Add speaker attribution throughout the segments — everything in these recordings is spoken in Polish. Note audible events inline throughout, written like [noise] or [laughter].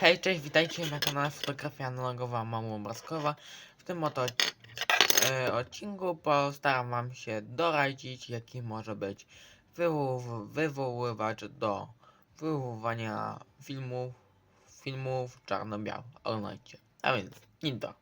Speaker 1: Hej, cześć, witajcie na kanale Fotografia Analogowa Małoobrazkowa. W tym oto e, odcinku postaram wam się doradzić, jaki może być wywoł- do wywoływania filmów, filmów czarno-białych. A więc, intro.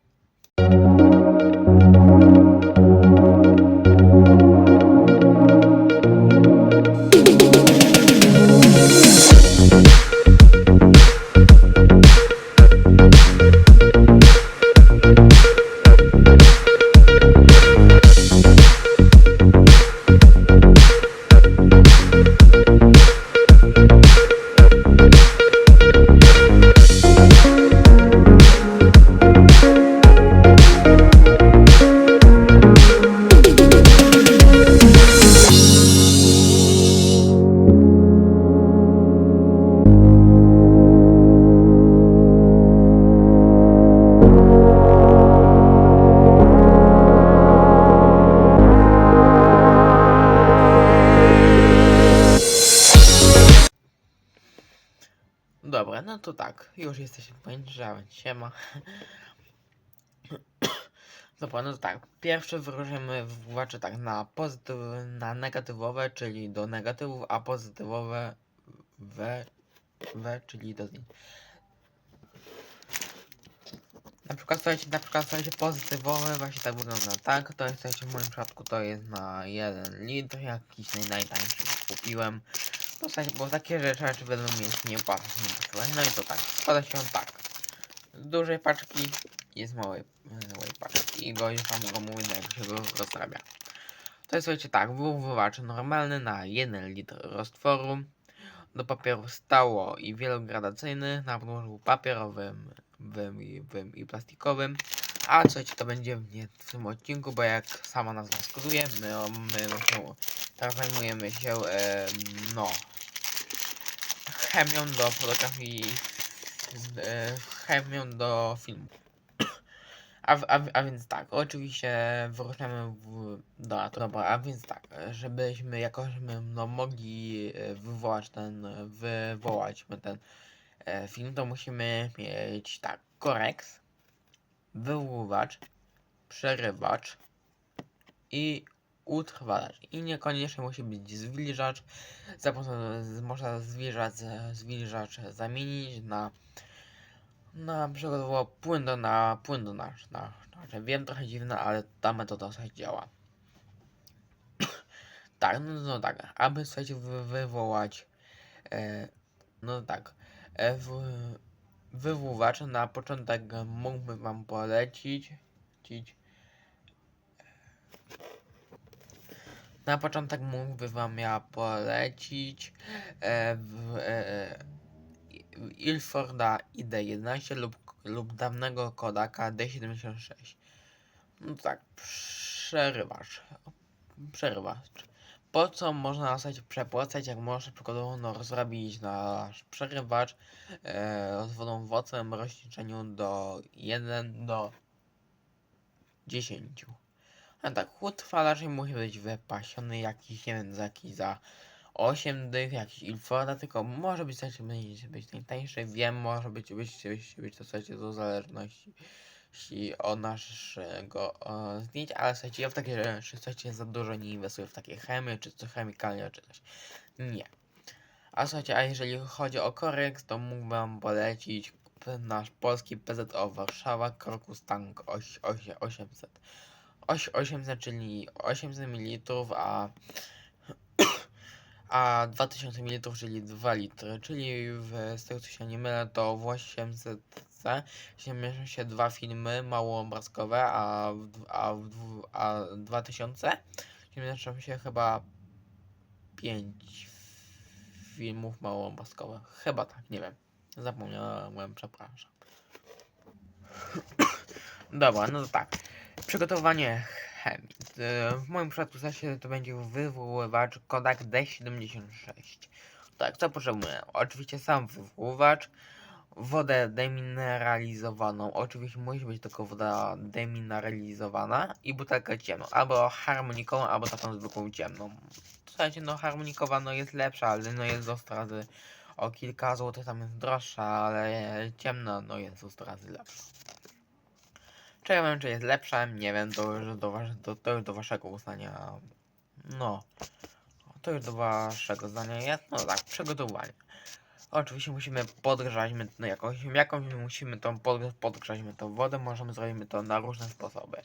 Speaker 1: To tak, już jesteśmy poniżałem, siema. No to tak, pierwsze wyróżniamy wywołacze tak na pozytyw, na negatywowe, czyli do negatywów, a pozytywowe we, we czyli do zdjęć. Na przykład, słuchajcie, na przykład, słuchajcie, pozytywowe właśnie tak wygląda tak, to jest, słuchajcie, w moim przypadku to jest na 1 litr, jakiś naj, najtańszy kupiłem. No tak, bo takie rzeczy raczej będą mieć nie opłacać, nie potrzebować. No i to tak, składa się on tak. Z dużej paczki i z małej, e, małej paczki. I go już wam go mówię, jak się go rozrabia. To jest słuchajcie tak, wywoływacz normalny na 1 litr roztworu. Do papieru stało i wielogradacyjny na podłożu papierowym wym, wym i plastikowym. A słuchajcie, to będzie w, nie, w tym odcinku, bo jak sama nazwa wskazuje, my, my się Teraz zajmujemy się, em, no, chemią do fotografii, e, chemią do filmu. A, a, a więc tak, oczywiście wyróżniamy w, dobra, to dobra, a więc tak, żebyśmy jakoś my, no, mogli e, wywołać ten, wywołać ten e, film, to musimy mieć tak, koreks, wywoływacz, przerywacz i utrwalacz. I niekoniecznie musi być zwilżacz. Za pomocą można zwilżacz, zwilżacz zamienić na na przykładowo płyn do na płyn do nasz. Na, na, wiem trochę dziwne, ale ta metoda sobie działa. [coughs] tak, no, no tak, aby słuchajcie wy, wywołać e, no tak, e, w, na początek mógłby wam polecić cić, Na początek mógłby wam ja polecić e, w, e, Ilforda ID11 lub, lub dawnego Kodaka D76. No tak, przerywacz. Przerywacz. Po co można na zasadzie przepłacać, jak można przykładowo no, rozrobić nasz przerywacz e, z wodą owocem rozliczeniu do 1 do 10. A tak, utrwalacz musi być wypasiony jakiś, nie wiem, za jakiś za 8 dych, jakiś Ilforda, tylko może być, słuchajcie, będzie być najtańszy, wiem, może być, być, być, być to, słuchajcie, do zależności od naszego o, zdjęcia, ale słuchajcie, ja w takie rzeczy, słuchajcie, za dużo nie inwestuję w takie chemie, czy co chemikalia, czy coś. Nie. A słuchajcie, a jeżeli chodzi o koreks, to mógłbym wam polecić nasz polski PZO Warszawa Krokus Tank 800. Oś- 800, [coughs] czyli 800 ml, a a 2000 ml, czyli 2 litry, czyli w, z tego co się nie mylę, to w 800C się mieszczą się dwa filmy małoobrazkowe, a a a 2000 się mieszczą się chyba 5 filmów małoobrazkowych. Chyba tak, nie wiem. Zapomniałem, przepraszam. [coughs] Dobra, no to tak. Przygotowanie chemii. E, W moim przypadku zaś to będzie wywoływacz Kodak D76. Tak, co potrzebujemy? Oczywiście sam wywoływacz, wodę demineralizowaną. Oczywiście musi być tylko woda demineralizowana i butelkę ciemną. Albo harmonikową, albo taką zwykłą ciemną. Słuchajcie, no harmonikowa no jest lepsza, ale no jest do o kilka złotych tam jest droższa, ale ciemna no jest 100 razy lepsza. Czy ja wiem, czy jest lepsza? Nie wiem, to już do, wasz, do, to już do waszego uznania. No, to już do waszego zdania jest. No tak, przygotowanie. Oczywiście musimy podgrzać no jakąś, jakąś musimy tą pod, podgrzać my tą wodę, możemy zrobić to na różne sposoby.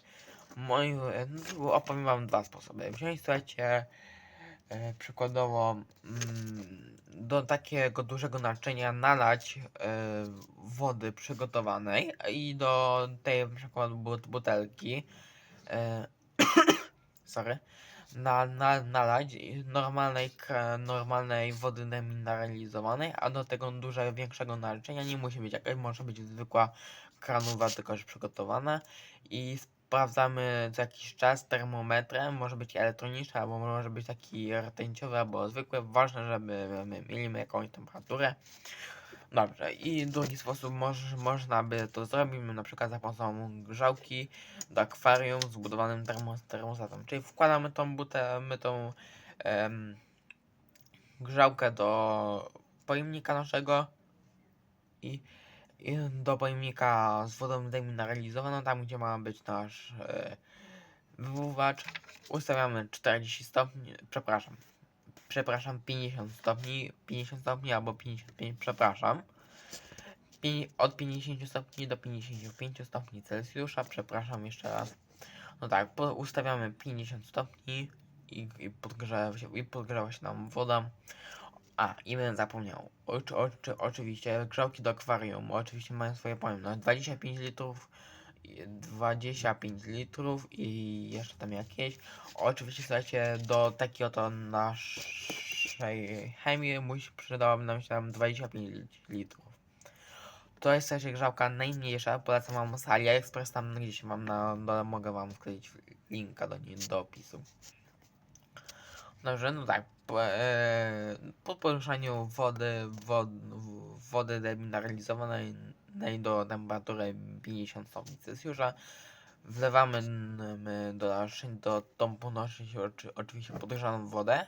Speaker 1: Moi, no, opowiem wam dwa sposoby. Wziąć, słuchajcie, przykładowo mm, do takiego dużego naczynia nalać e, wody przygotowanej i do tej przykład but, butelki e, [coughs] sorry na, na, nalać normalnej, normalnej wody demineralizowanej, a do tego dużego, większego naczynia nie musi być jakaś, może być zwykła kranowa, tylko już przygotowana i sprawdzamy co jakiś czas termometrem, może być elektroniczny, albo może być taki rtęciowy, albo zwykły, ważne, żeby my mieli jakąś temperaturę. Dobrze, i drugi sposób moż, można by to zrobić, na przykład za pomocą grzałki do akwarium z budowanym termos, termostatem. Czyli wkładamy tą butę, my tą em, grzałkę do pojemnika naszego i do pojemnika z wodą demineralizowaną, tam gdzie ma być nasz e, wywoływacz. Ustawiamy 40 stopni, przepraszam, przepraszam, 50 stopni, 50 stopni albo 55, przepraszam. Od 50 stopni do 55 stopni Celsjusza, przepraszam jeszcze raz. No tak, ustawiamy 50 stopni i, i, podgrzewa się, i podgrzewa się nam woda. A, i bym zapomniał. Oczy, oczy, oczywiście grzałki do akwarium oczywiście mają swoje pojemność. 25 litrów, i 25 litrów i jeszcze tam jakieś. Oczywiście słuchajcie, do takiej oto naszej chemii musi, przydałoby nam się tam 25 lit- litrów. To jest słuchajcie grzałka najmniejsza, polecam wam z AliExpress, tam gdzieś wam na dole mogę wam wkleić linka do niej, do opisu. Dobrze, no tak, po, e, po poruszaniu wody, wody demineralizowanej nej do temperatury 50 stopni Celsjusza, wlewamy do, naczyń- do tą się oczy, oczywiście podgrzaną wodę,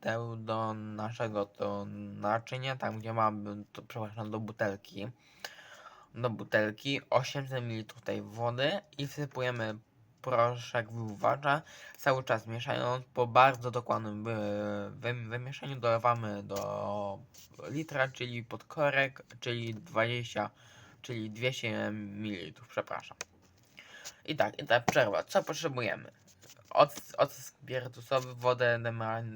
Speaker 1: tę do naszego to naczynia, tam gdzie mamy, to przepraszam, do butelki, do butelki 800 ml tej wody i wsypujemy proszek wyłuwacza, cały czas mieszając po bardzo dokładnym wy- wymieszaniu dolewamy do litra, czyli pod korek, czyli 20, czyli 200 ml, przepraszam. I tak, i tak, przerwa. Co potrzebujemy? Oc- spirytusowy, wodę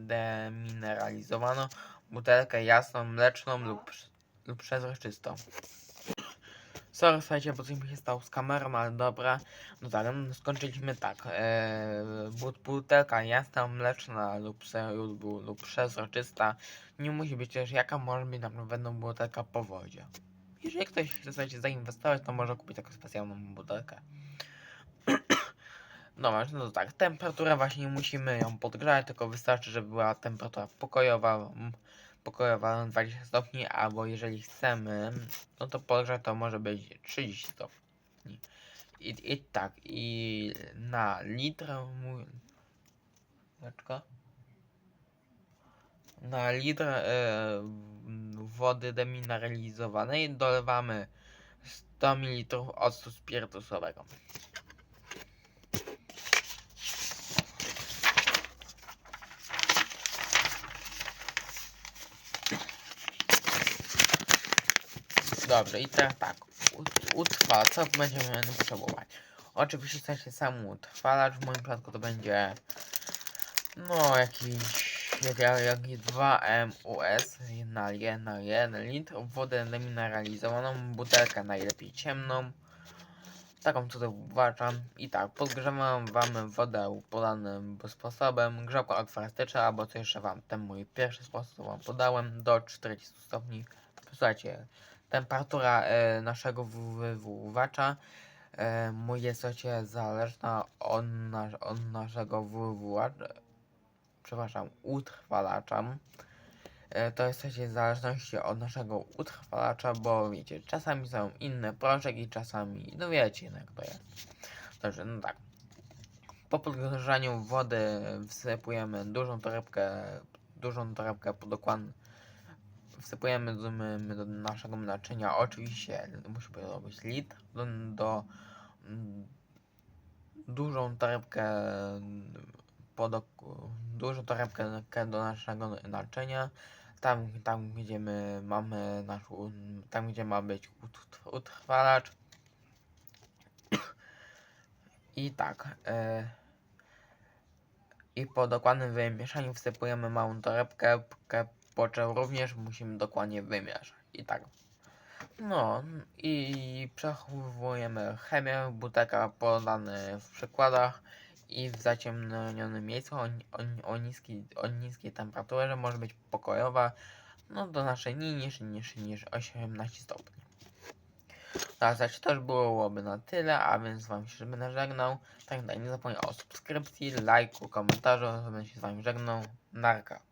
Speaker 1: demineralizowaną, butelkę jasną, mleczną lub, lub przezroczystą. Sorry, słuchajcie, bo coś mi się stało z kamerą, ale dobra. No tak, no, skończyliśmy tak. But, butelka jasna, mleczna lub, lub, lub przezroczysta. Nie musi być też jaka może być naprawdę butelka po wodzie. Jeżeli ktoś chce słuchajcie, zainwestować, to może kupić taką specjalną butelkę. [clears throat] No właśnie, no tak, temperaturę właśnie musimy ją podgrzać, tylko wystarczy, żeby była temperatura pokojowa, pokojowa 20 stopni, albo jeżeli chcemy, no to podgrzać to może być 30 stopni. I, i tak, i na litr mój... Na litr e, m, wody demineralizowanej dolewamy 100 ml octu spirytusowego. Dobrze, i teraz tak. ut- Utrwala, co będziemy potrzebować? Oczywiście chcecie sam utrwalacz, w moim przypadku to będzie no jakiś jak, jak, jak 2 MUS na 1 1 litr, wodę demineralizowaną, butelkę najlepiej ciemną. Taką co uważam. I tak, podgrzewam wam wodę podanym sposobem, grzałką akwarystyczną, albo co jeszcze wam, ten mój pierwszy sposób wam podałem, do 40 stopni. Słuchajcie, temperatura e, naszego wywoływacza e, jest słuchajcie, zależna od, nas, od naszego wywoływacza, przepraszam, utrwalacza. E, to jest słuchajcie, w zależności od naszego utrwalacza, bo wiecie, czasami są inne proszek i czasami, no wiecie jak to jest. Dobrze, no tak. Po podgrzaniu wody wsypujemy dużą torebkę, dużą torebkę po dokładnie wsypujemy do, do naszego naczynia. Oczywiście musi być litr do, do mm, dużą torebkę pod, dużą torebkę do naszego naczynia. Tam, tam gdzie my mamy nasz, tam gdzie ma być ut- utrwalacz. I tak. E, I po dokładnym wymieszaniu wsypujemy małą torebkę, czym również musimy dokładnie wymieszać. I tak. No i przechowujemy chemię buteka podany w przykładach i w zaciemnionym miejscu o, o, o, niskiej, o niskiej temperaturze może być pokojowa, no do naszej niższej niż, niż 18 stopni. Teraz zaś to już byłoby na tyle, a więc z wami się będę żegnał. Tak, nie zapomnij o subskrypcji, lajku, komentarzu, będę się z wami żegnał. Narka.